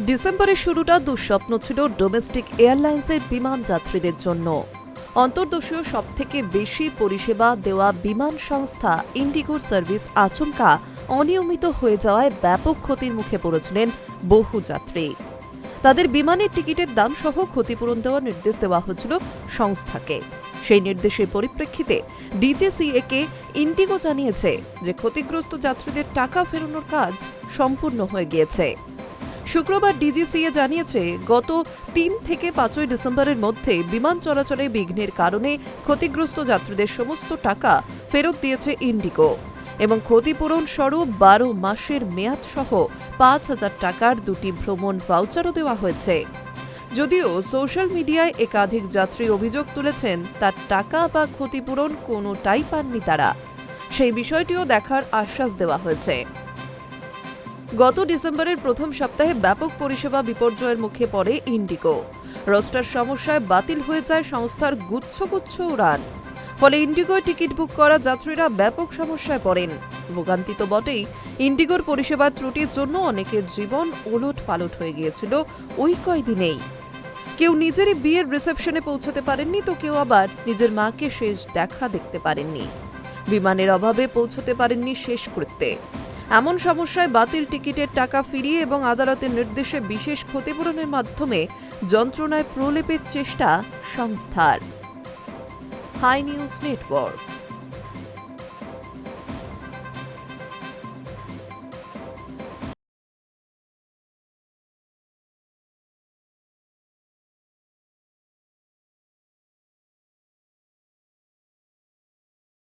ডিসেম্বরের শুরুটা দুঃস্বপ্ন ছিল ডোমেস্টিক এয়ারলাইন্সের বিমান যাত্রীদের জন্য। অন্তর্দেশীয় সবথেকে বেশি পরিষেবা দেওয়া বিমান সংস্থা ইন্ডিগোর সার্ভিস আচমকা অনিয়মিত হয়ে যাওয়ায় ব্যাপক ক্ষতির মুখে পড়েছিলেন বহু যাত্রী। তাদের বিমানের টিকিটের দাম সহ ক্ষতিপূরণ দেওয়ার নির্দেশ দেওয়া হয়েছিল সংস্থাকে। সেই নির্দেশের পরিপ্রেক্ষিতে ডিজিসিএ কে ইন্ডিগো জানিয়েছে যে ক্ষতিগ্রস্ত যাত্রীদের টাকা ফেরানোর কাজ সম্পূর্ণ হয়ে গিয়েছে। শুক্রবার ডিজিসিএ জানিয়েছে, গত তিন থেকে পাঁচই ডিসেম্বরের মধ্যে বিমান চলাচলে বিঘ্নের কারণে ক্ষতিগ্রস্ত যাত্রীদের সমস্ত টাকা ফেরত দিয়েছে ইন্ডিগো এবং ক্ষতিপূরণ স্বরূপ বারো মাসের মেয়াদ সহ পাঁচ হাজার টাকার দুটি ভ্রমণ ভাউচারও দেওয়া হয়েছে। যদিও সোশ্যাল মিডিয়ায় একাধিক যাত্রী অভিযোগ তুলেছেন, তার টাকা বা ক্ষতিপূরণ কোনোটাই পাননি তারা। সেই বিষয়টিও দেখার আশ্বাস দেওয়া হয়েছে। গত ডিসেম্বরের প্রথম সপ্তাহে ব্যাপক পরিষেবা বিপর্যয়ের মুখে পড়ে ইন্ডিগো। রোস্টার সমস্যায় বাতিল হয়ে যায় সংস্থার গুচ্ছ গুচ্ছ উড়ান। ফলে ইন্ডিগোয় টিকিট বুক করা যাত্রীরা ব্যাপক সমস্যায় পড়েন। ভোগান্তি তো বটেই ইন্ডিগোর পরিষেবার ত্রুটির জন্য অনেকের জীবন ওলট পালট হয়ে গিয়েছিল ওই কয়দিনেই। কেউ নিজেরই বিয়ের রিসেপশনে পৌঁছতে পারেননি, তো কেউ আবার নিজের মাকে শেষ দেখা দেখতে পারেননি। বিমানের অভাবে পৌঁছতে পারেননি শেষ কৃত্যে এমন সমস্যায় বাতিল টিকিটের টাকা ফিরিয়ে এবং আদালতের নির্দেশে বিশেষ ক্ষতিপূরণের মাধ্যমে যন্ত্রণায় প্রলেপের চেষ্টা সংস্থার। Hi News Network.